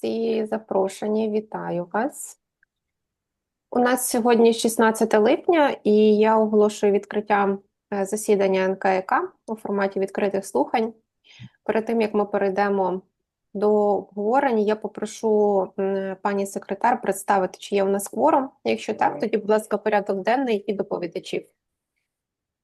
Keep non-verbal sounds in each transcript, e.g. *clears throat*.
Всі запрошені, вітаю вас. У нас сьогодні 16 липня, і я оголошую відкриття е, засідання НКК у форматі відкритих слухань. Перед тим як ми перейдемо до обговорень, я попрошу пані секретар представити, чи є у нас кворум. Якщо так, тоді, будь ласка, порядок денний і доповідачів.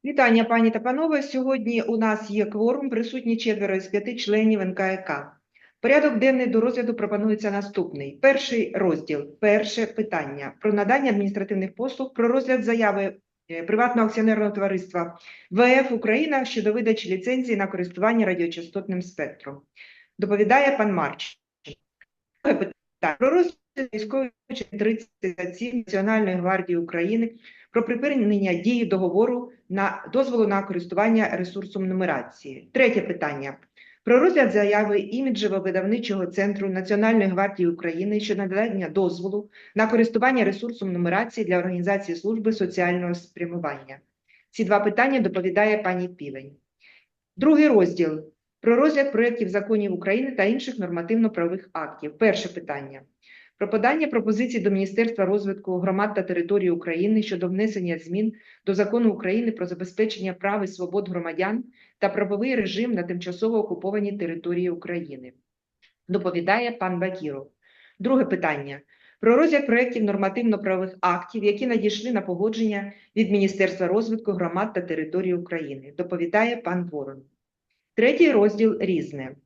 Вітання, пані та панове. Сьогодні у нас є кворум, присутні четверо із п'яти членів НКК. Порядок денний до розгляду пропонується наступний. Перший розділ, перше питання про надання адміністративних послуг, про розгляд заяви е, приватного акціонерного товариства ВФ Україна щодо видачі ліцензії на користування радіочастотним спектром. Доповідає пан Марч. Друге питання про розгляд військової частини 37 Національної гвардії України про припинення дії договору на дозволу на користування ресурсом нумерації. Третє питання. Про розгляд заяви іміджево-видавничого центру Національної гвардії України щодо надання дозволу на користування ресурсом нумерації для організації служби соціального спрямування. Ці два питання доповідає пані Півень. Другий розділ про розгляд проєктів законів України та інших нормативно-правових актів. Перше питання. Про подання пропозицій до Міністерства розвитку громад та територій України щодо внесення змін до Закону України про забезпечення прав і свобод громадян та правовий режим на тимчасово окупованій території України. Доповідає пан Бакіров. Друге питання. Про розгляд проєктів нормативно-правових актів, які надійшли на погодження від Міністерства розвитку громад та територій України. Доповідає пан Ворон. Третій розділ різне.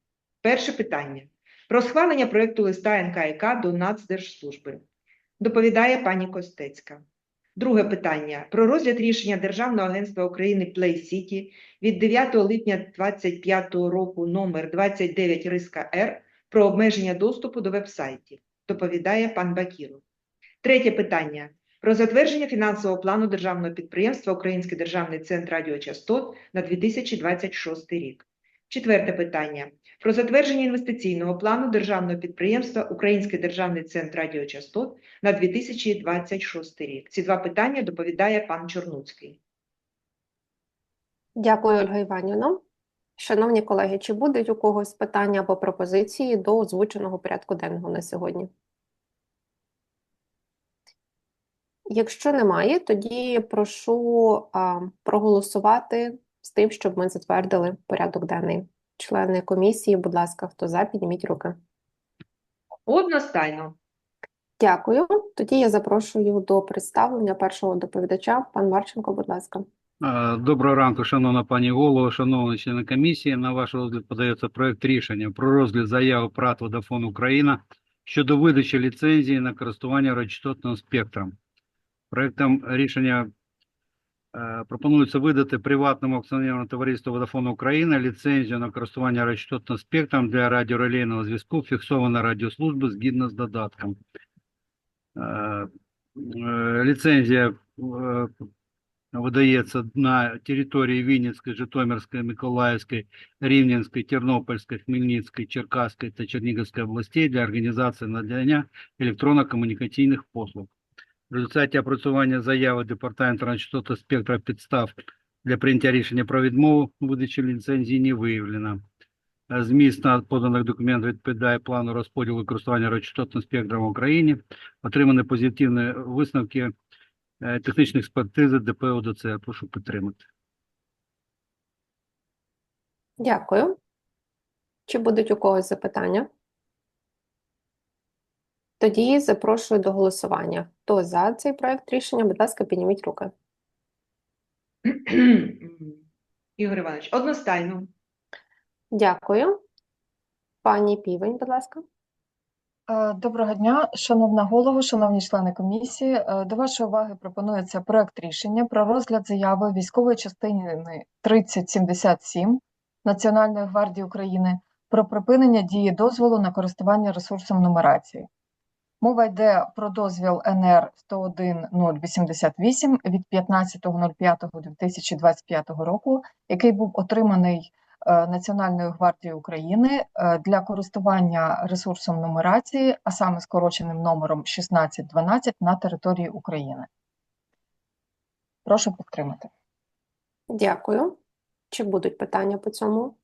Перше питання. Про схвалення проєкту листа НКК до Нацдержслужби. Доповідає пані Костецька. Друге питання. Про розгляд рішення Державного агентства України Play City від 9 липня 2025 року номер 29 риска Р про обмеження доступу до веб-сайтів. Доповідає пан Бакіров. Третє питання. Про затвердження фінансового плану державного підприємства Український державний центр радіочастот на 2026 рік. Четверте питання. Про затвердження інвестиційного плану державного підприємства Український державний центр радіочастот на 2026 рік. Ці два питання доповідає пан Чорнуцький. Дякую, Ольга Іванівна. Шановні колеги, чи будуть у когось питання або пропозиції до озвученого порядку денного на сьогодні? Якщо немає, тоді прошу а, проголосувати з тим, щоб ми затвердили порядок денний. Члени комісії, будь ласка, хто за, підніміть руки. Одностайно. Дякую. Тоді я запрошую до представлення першого доповідача. Пан Марченко, будь ласка. Доброго ранку, шановна пані голово, шановні члени комісії. На ваш розгляд подається проект рішення про розгляд заяви ПРАТ Водафон Україна щодо видачі ліцензії на користування радіочастотним спектром. Проектом рішення пропонується видати приватному акціонерному товариству Водафон Україна ліцензію на користування радіочастотним спектром для радіорелейного зв'язку фіксованої радіослужби згідно з додатком. Е, е, Ліцензія е, видається на території Вінницької, Житомирської, Миколаївської, Рівненської, Тернопільської, Хмельницької, Черкаської та Чернігівської областей для організації надання електронно-комунікаційних послуг. В результаті опрацювання заяви Департаменту радіочастотного спектра підстав для прийняття рішення про відмову видачі ліцензії не виявлено. Зміст на поданих документів відповідає плану розподілу користування радіочастотним спектром в Україні. Отримані позитивні висновки е, технічної експертизи ДП ОДЦ. Прошу підтримати. Дякую. Чи будуть у когось запитання? Тоді запрошую до голосування. Хто за цей проект рішення, будь ласка, підніміть руки. *clears throat* Ігор Іванович, одностайно. Дякую. Пані Півень, будь ласка. Е, Доброго дня, шановна голово, шановні члени комісії. Е, До вашої уваги пропонується проект рішення про розгляд заяви військової частини 3077 Національної гвардії України про припинення дії дозволу на користування ресурсом нумерації. Мова йде про дозвіл НР 101088 від 15.05.2025 року, який був отриманий е, Національною гвардією України е, для користування ресурсом нумерації, а саме скороченим номером 1612 на території України. Прошу підтримати. Дякую. Чи будуть питання по цьому?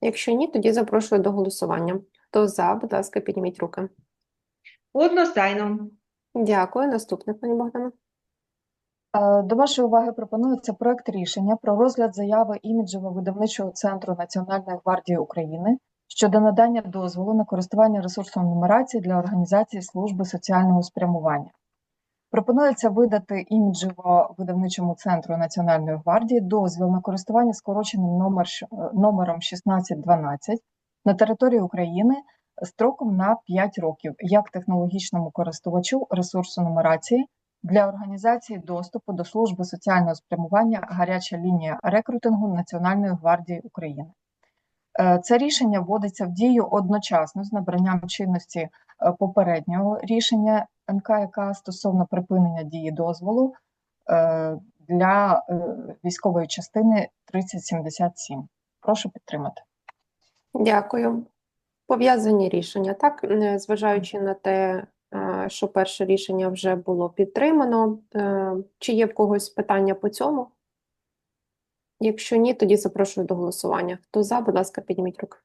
Якщо ні, тоді запрошую до голосування. Хто за, будь ласка, підніміть руки. Одностайно. Дякую. Наступне, пані Богдана. Е, До вашої уваги пропонується проект рішення про розгляд заяви іміджево-видавничого центру Національної гвардії України щодо надання дозволу на користування ресурсом нумерації для організації служби соціального спрямування. Пропонується видати іміджево-видавничому центру Національної гвардії дозвіл на користування скороченим номер, номером 1612 на території України строком на 5 років як технологічному користувачу ресурсу нумерації для організації доступу до служби соціального спрямування гаряча лінія рекрутингу Національної гвардії України. Е, Це рішення вводиться в дію одночасно з набранням чинності е, попереднього рішення НКК стосовно припинення дії дозволу е, для військової частини 3077. Прошу підтримати. Дякую. Пов'язані рішення, так? Е, Зважаючи на те, що перше рішення вже було підтримано, е, чи є в когось питання по цьому? Якщо ні, тоді запрошую до голосування. Хто за, будь ласка, підніміть руки.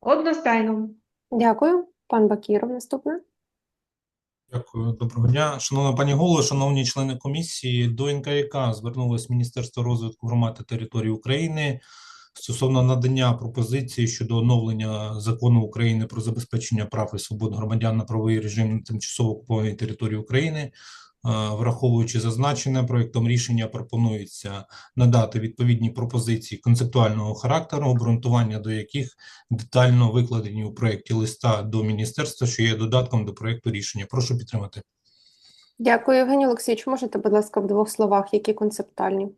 Одностайно. Дякую. Пан Бакіров, наступне. Дякую, доброго дня. Шановна пані голово, шановні члени комісії, до НКЯК звернулось Міністерство розвитку громад та територій України стосовно надання пропозиції щодо оновлення закону України про забезпечення прав і свобод громадян на правовий режим на тимчасово окупованій території України. Е, Враховуючи зазначене, проектом рішення пропонується надати відповідні пропозиції концептуального характеру, обґрунтування до яких детально викладені у проєкті листа до міністерства, що є додатком до проєкту рішення. Прошу підтримати. Дякую, Євгеній Олексійович. Можете, будь ласка, в двох словах, які концептуальні?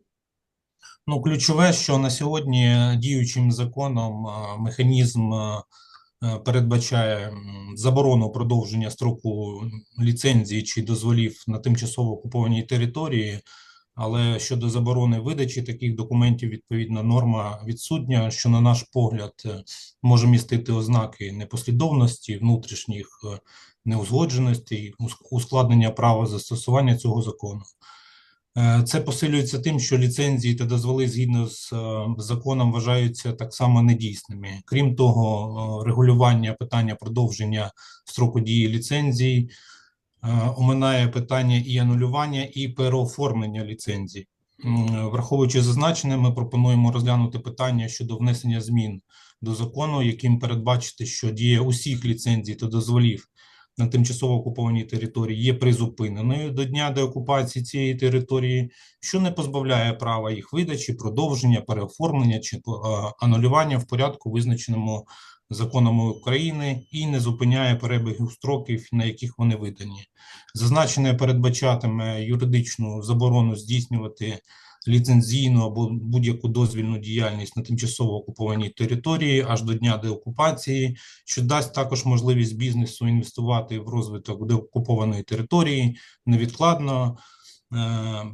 Ну, ключове, що на сьогодні діючим законом механізм е, передбачає заборону продовження строку ліцензії чи дозволів на тимчасово окупованій території, але щодо заборони видачі таких документів, відповідна норма відсутня, що, на наш погляд, е, може містити ознаки непослідовності, внутрішніх е, неузгодженостей, ускладнення права застосування цього закону. Е, Це посилюється тим, що ліцензії та дозволи згідно з е, законом вважаються так само недійсними. Крім того, е, регулювання питання продовження строку дії ліцензій е, оминає питання і анулювання, і переоформлення ліцензій. Враховуючи зазначене, ми пропонуємо розглянути питання щодо внесення змін до закону, яким передбачити, що дія усіх ліцензій та дозволів на тимчасово окупованій території є призупиненою до дня деокупації цієї території, що не позбавляє права їх видачі, продовження, переоформлення чи е, анулювання в порядку, визначеному законами України, і не зупиняє перебігу строків, на яких вони видані. Зазначене передбачатиме юридичну заборону здійснювати ліцензійну або будь-яку дозвільну діяльність на тимчасово окупованій території аж до дня деокупації, що дасть також можливість бізнесу інвестувати в розвиток деокупованої території невідкладно, е,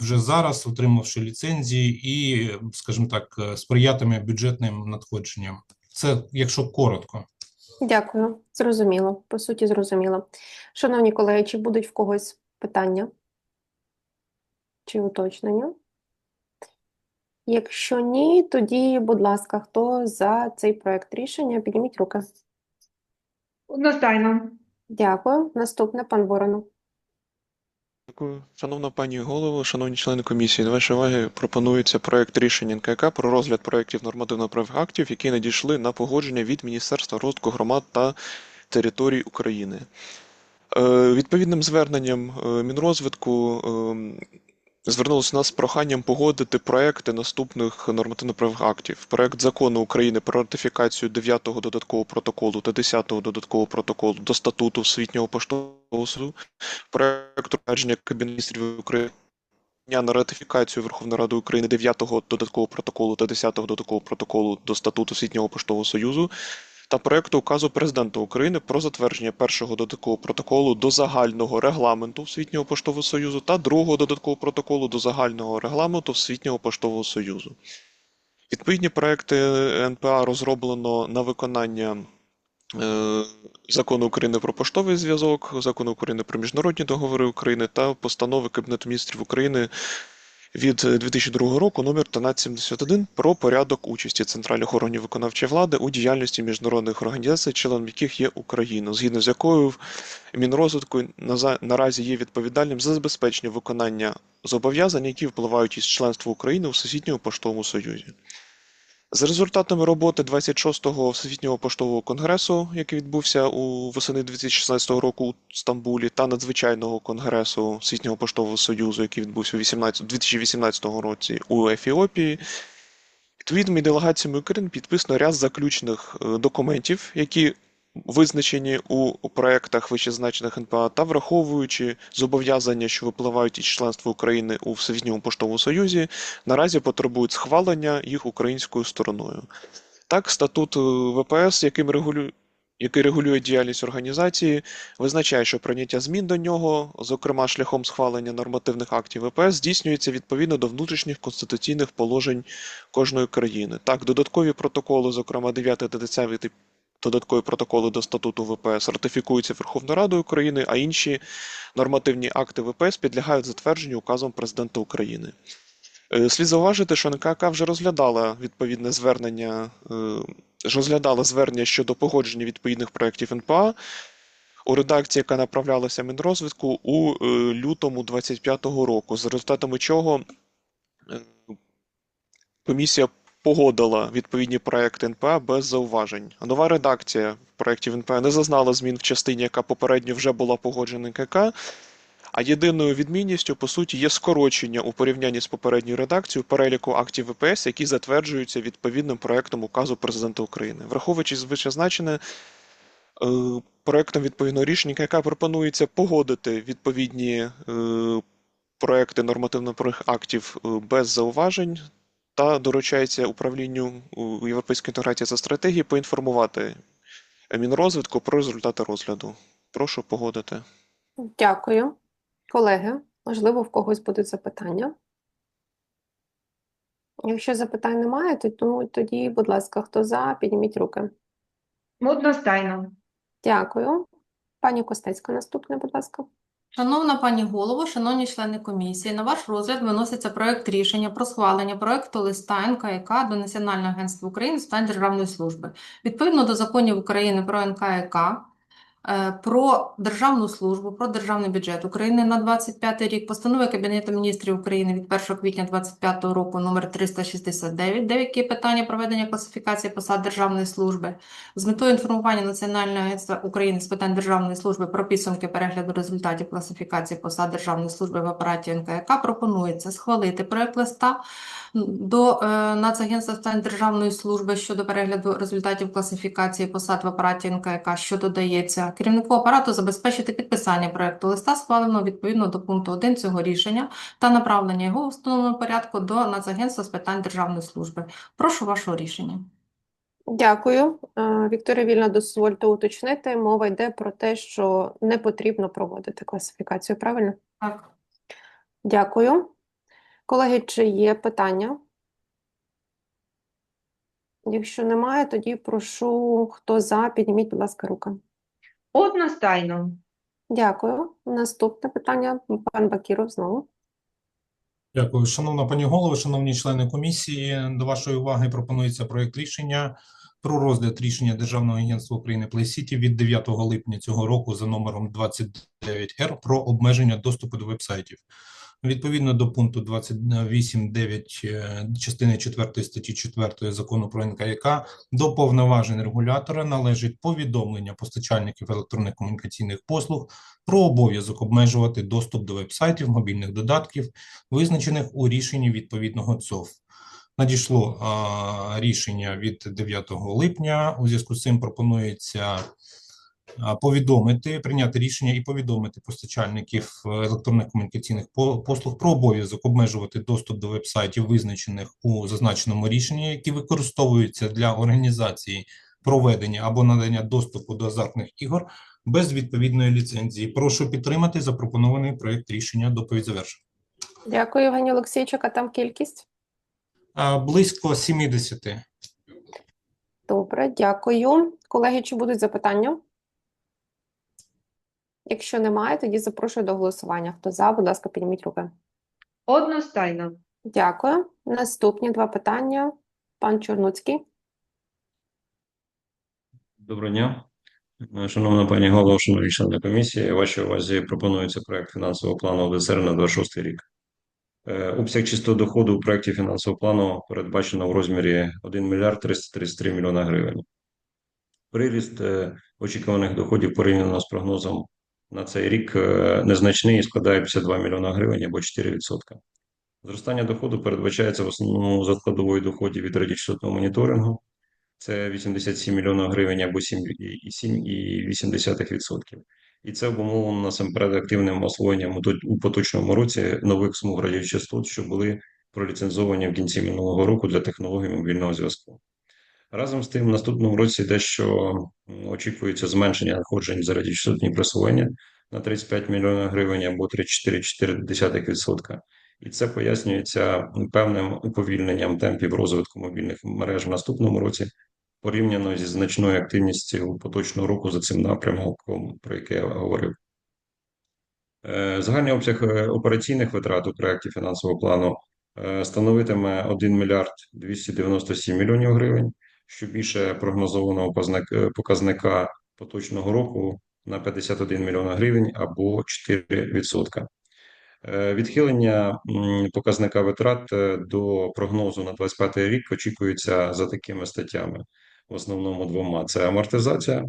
вже зараз, отримавши ліцензії, і, скажімо так, сприятиме бюджетним надходженням. Це якщо коротко. Дякую. Зрозуміло. По суті, зрозуміло. Шановні колеги, чи будуть в когось питання? Чи уточнення? Якщо ні, тоді, будь ласка, хто за цей проект рішення? Підніміть руки. Одностайно. Дякую. Наступне, пан Воронов. Дякую. Шановна пані голово, шановні члени комісії, до вашої уваги пропонується проект рішення НКК про розгляд проєктів нормативно-правових актів, які надійшли на погодження від Міністерства розвитку громад та територій України. Е, Відповідним зверненням е, Мінрозвитку звернулося нас з проханням погодити проекти наступних нормативно-правових актів. Проект закону України про ратифікацію 9-го додаткового протоколу та 10-го додаткового протоколу до статуту Всесвітнього поштового суду, проект утвердження Кабінету міністрів України на ратифікацію Верховної Ради України 9-го додаткового протоколу та 10-го додаткового протоколу до статуту Світнього поштового союзу та проекту указу Президента України про затвердження першого додаткового протоколу до загального регламенту Світнього поштового союзу та другого додаткового протоколу до загального регламенту Світнього поштового союзу. Відповідні проекти НПА розроблено на виконання е, Закону України про поштовий зв'язок, Закону України про міжнародні договори України та постанови Кабінету міністрів України від е, 2002 року номер 1371 про порядок участі центральних органів виконавчої влади у діяльності міжнародних організацій, членом яких є Україна, згідно з якою Мінрозвитку наразі є відповідальним за забезпечення виконання зобов'язань, які впливають із членства України у сусідньому поштовому союзі. За результатами роботи 26-го Всесвітнього поштового конгресу, який відбувся у восени 2016 року у Стамбулі, та надзвичайного конгресу Всесвітнього поштового союзу, який відбувся у 18 2018 році у Ефіопії, відповідними делегаціями України підписано ряд заключних е, документів, які визначені у проектах вищезначених НПА та враховуючи зобов'язання, що випливають із членства України у Всесвітньому поштовому союзі, наразі потребують схвалення їх українською стороною. Так, статут е, ВПС, яким регулює. Який регулює діяльність організації, визначає, що прийняття змін до нього, зокрема шляхом схвалення нормативних актів ВПС, здійснюється відповідно до внутрішніх конституційних положень кожної країни. Так, додаткові протоколи, зокрема 9 та 10 додаткові протоколи до статуту ВПС ратифікуються Верховною Радою України, а інші нормативні акти ВПС підлягають затвердженню указом президента України. Е, Слід зауважити, що НКК вже розглядала відповідне звернення, е, розглядала звернення щодо погодження відповідних проєктів НПА у редакції, яка направлялася Мінрозвитку у е, лютому 25-го року, за результатами чого комісія погодила відповідні проекти НПА без зауважень. Нова редакція проєктів НПА не зазнала змін в частині, яка попередньо вже була погоджена НКК. А єдиною відмінністю, по суті, є скорочення у порівнянні з попередньою редакцією переліку актів ВПС, які затверджуються відповідним проектом указу президента України. Враховуючи вищезначене, е, проектом відповідного рішення, яка пропонується погодити відповідні е, проекти нормативно-правових актів е, без зауважень та доручається управлінню Європейської інтеграції та стратегії поінформувати Мінрозвитку про результати розгляду. Прошу погодити. Дякую. Колеги, можливо, в когось будуть запитання. Якщо запитань немає, то ну, тоді, будь ласка, хто за, підніміть руки. Одностайно. Дякую. Пані Костецька, наступне, будь ласка. Шановна пані голово, шановні члени комісії, на ваш розгляд виноситься проект рішення про схвалення проекту листа НКК до Національного агентства України з питань державної служби. Відповідно до законів України про НКК, про державну службу, про державний бюджет України на 25 рік, постанови Кабінету міністрів України від 1 квітня 25 року номер 369, деякі питання проведення класифікації посад державної служби, з метою інформування Національного агентства України з питань державної служби про підсумки перегляду результатів класифікації посад державної служби в апараті НКК пропонується схвалити проект листа до е, Нацагентства з державної служби щодо перегляду результатів класифікації посад в апараті НКК, що додається керівнику апарату забезпечити підписання проекту листа, схваленого відповідно до пункту 1 цього рішення та направлення його у встановленому порядку до Нацагентства з питань державної служби. Прошу вашого рішення. Дякую. Е, Вікторія Вільна, дозвольте уточнити. Мова йде про те, що не потрібно проводити класифікацію, правильно? Так. Дякую. Колеги, чи є питання? Якщо немає, тоді прошу, хто за, підніміть, будь ласка, руки. Одностайно. Дякую. Наступне питання, пан Бакіров знову. Дякую, шановна пані голово, шановні члени комісії. До вашої уваги пропонується проект рішення про розгляд рішення Державного агентства України Плейсіті від 9 липня цього року за номером 29Р про обмеження доступу до вебсайтів. Відповідно до пункту 28.9 е, частини 4 статті 4 закону про НКЯК до повноважень регулятора належить повідомлення постачальників електронних комунікаційних послуг про обов'язок обмежувати доступ до вебсайтів, мобільних додатків, визначених у рішенні відповідного ЦОВ. Надійшло а, рішення від 9 липня. У зв'язку з цим пропонується повідомити, прийняти рішення і повідомити постачальників е, електронних комунікаційних послуг про обов'язок обмежувати доступ до вебсайтів, визначених у зазначеному рішенні, які використовуються для організації проведення або надання доступу до азартних ігор без відповідної ліцензії. Прошу підтримати запропонований проект рішення. Доповідь завершена. Дякую, Євгеній Олексійчик. А там кількість? Близько 70. Добре, дякую. Колеги, чи будуть запитання? Якщо немає, тоді запрошую до голосування. Хто за, будь ласка, підніміть руки. Одностайно. Дякую. Наступні два питання. Пан Чорнуцький. Доброго дня. Шановна пані голово, шановні члени комісії, вашій увазі пропонується проект фінансового плану ОДСР на 26 рік. Е, Обсяг чистого доходу у проекті фінансового плану передбачено в розмірі 1 мільярд 333 мільйона гривень. Приріст е, очікуваних доходів порівняно з прогнозом на цей рік е, незначний і складає 52 мільйона гривень або 4%. Зростання доходу передбачається в основному за складовою доходів від радіочастотного моніторингу, це 87 мільйонів гривень або 7,8%. І це обумовлено насамперед активним освоєнням у поточному році нових смуг радіочастот, що були проліцензовані в кінці минулого року для технологій мобільного зв'язку. Разом з тим, в наступному році дещо очікується зменшення надходжень за радіочастотні присвоєння на 35 мільйонів гривень або 34,4%. І це пояснюється певним уповільненням темпів розвитку мобільних мереж в наступному році, порівняно зі значною активністю поточного року за цим напрямком, про яке я говорив. Е, Загальний обсяг е, операційних витрат у проєкті фінансового плану е, становитиме 1 мільярд 297 мільйонів гривень, що більше прогнозованого е, показника поточного року на 51 мільйон гривень або 4%. Е, Відхилення показника витрат е, до прогнозу на 25 рік очікується за такими статтями, в основному двома: це амортизація,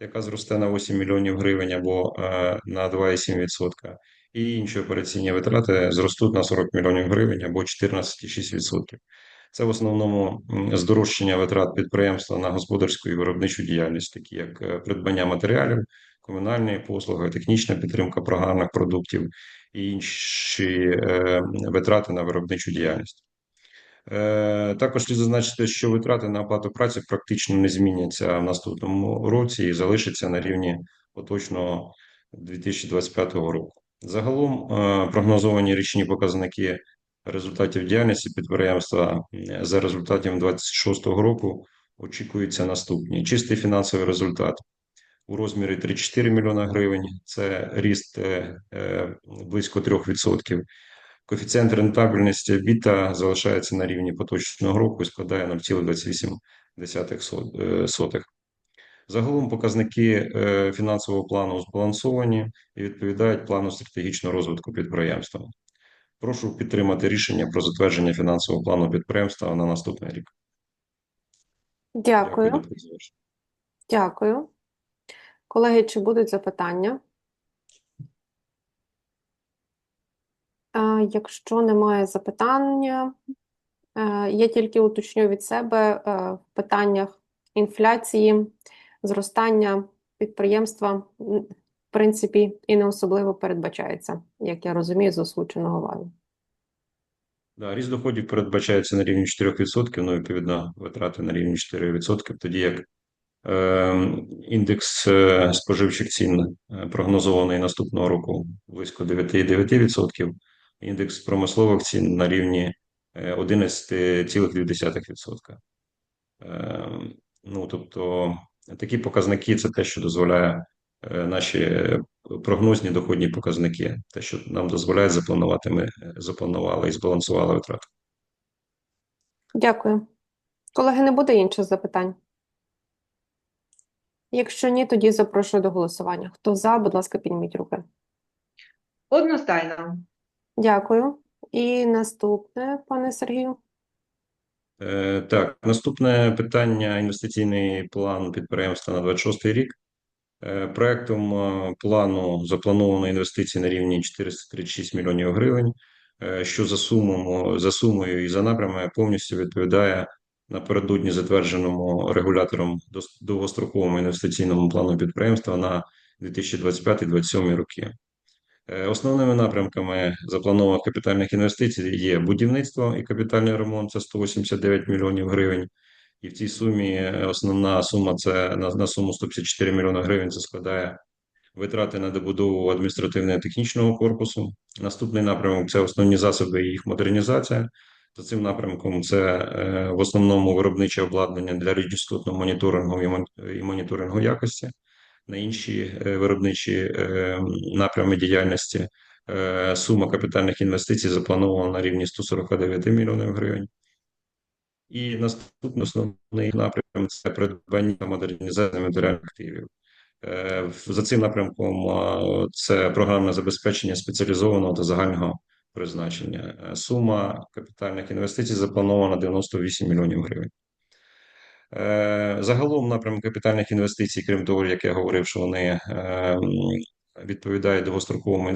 яка зросте на 8 мільйонів гривень або на 2,7%, і інші операційні витрати зростуть на 40 мільйонів гривень або 14,6%. Це в основному здорожчання витрат підприємства на господарську і виробничу діяльність, такі як е, придбання матеріалів, комунальні послуги, технічна підтримка програмних продуктів і інші е, витрати на виробничу діяльність. Е, Також слід зазначити, що витрати на оплату праці практично не зміняться в наступному році і залишаться на рівні поточного 2025 року. Загалом прогнозовані річні показники результатів діяльності підприємства е, за результатами 2026 року очікуються наступні: чистий фінансовий результат у розмірі 3-4 мільйона гривень. Це ріст е, е, близько 3%. Коефіцієнт рентабельності біта залишається на рівні поточного року і складає 0,28. Загалом показники фінансового плану збалансовані і відповідають плану стратегічного розвитку підприємства. Прошу підтримати рішення про затвердження фінансового плану підприємства на наступний рік. Дякую. Дякую. Колеги, чи будуть запитання? Е, Якщо немає запитання, е, я тільки уточню від себе е, в питаннях інфляції, зростання підприємства, принципі, і не особливо передбачається, як я розумію, з озвученого вами. Да, ріст доходів передбачається на рівні 4%, ну, відповідно, витрати на рівні 4%, тоді як е, індекс споживчих цін е, прогнозований наступного року близько 9,9%, індекс промислових цін на рівні е, 11,2%. Е, ну, тобто, такі показники – це те, що дозволяє наші прогнозні доходні показники, те, що нам дозволяє запланувати, ми е, запланували і збалансували витрати. Дякую. Колеги, не буде інших запитань? Якщо ні, тоді запрошую до голосування. Хто за, будь ласка, підніміть руки. Одностайно. Дякую. І наступне, пане Сергію. Е, Так, наступне питання – інвестиційний план підприємства на 26 рік. Е, Проектом е, плану заплановано інвестиції на рівні 436 мільйонів гривень, е, що за сумою, за сумою і за напрямами повністю відповідає напередодні затвердженому регулятором довгостроковому інвестиційному плану підприємства на 2025-2027 роки. Основними напрямками запланованих капітальних інвестицій є будівництво і капітальний ремонт, це 189 мільйонів гривень. І в цій сумі е, основна сума це на, на суму 154 мільйони гривень. Це складає витрати на добудову адміністративно-технічного корпусу. Наступний напрямок це основні засоби і їх модернізація. За цим напрямком це е, в основному виробниче обладнання для радіочастотного моніторингу і моніторингу якості на інші е, виробничі напрями діяльності. Сума капітальних інвестицій запланована на рівні 149 мільйонів гривень. І наступний основний напрям це придбання та модернізація матеріальних активів. Е, За цим напрямком це програмне забезпечення спеціалізованого та загального призначення. Е, Сума капітальних інвестицій запланована 98 мільйонів гривень. Е, Загалом напрям капітальних інвестицій, крім того, як я говорив, що вони відповідають довгостроковому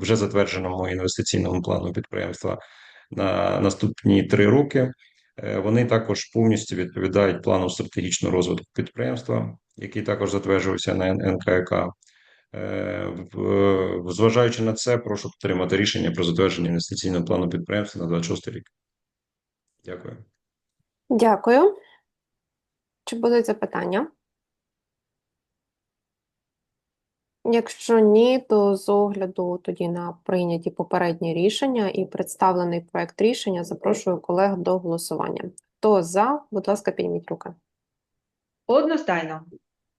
вже затвердженому інвестиційному плану підприємства на наступні три роки. Е, Вони також повністю відповідають плану стратегічного розвитку підприємства, який також затверджувався на НКК. Е, Зважаючи на це, прошу підтримати рішення про затвердження інвестиційного плану підприємства на 26 рік. Дякую. Дякую. Чи будуть запитання? Якщо ні, то з огляду тоді на прийняті попередні рішення і представлений проект рішення запрошую колег до голосування. Хто за, будь ласка, підніміть руки. Одностайно.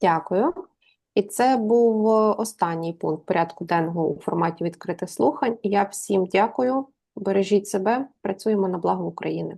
Дякую. І це був е, останній пункт порядку денного у форматі відкритих слухань. Я всім дякую. Бережіть себе, працюємо на благо України.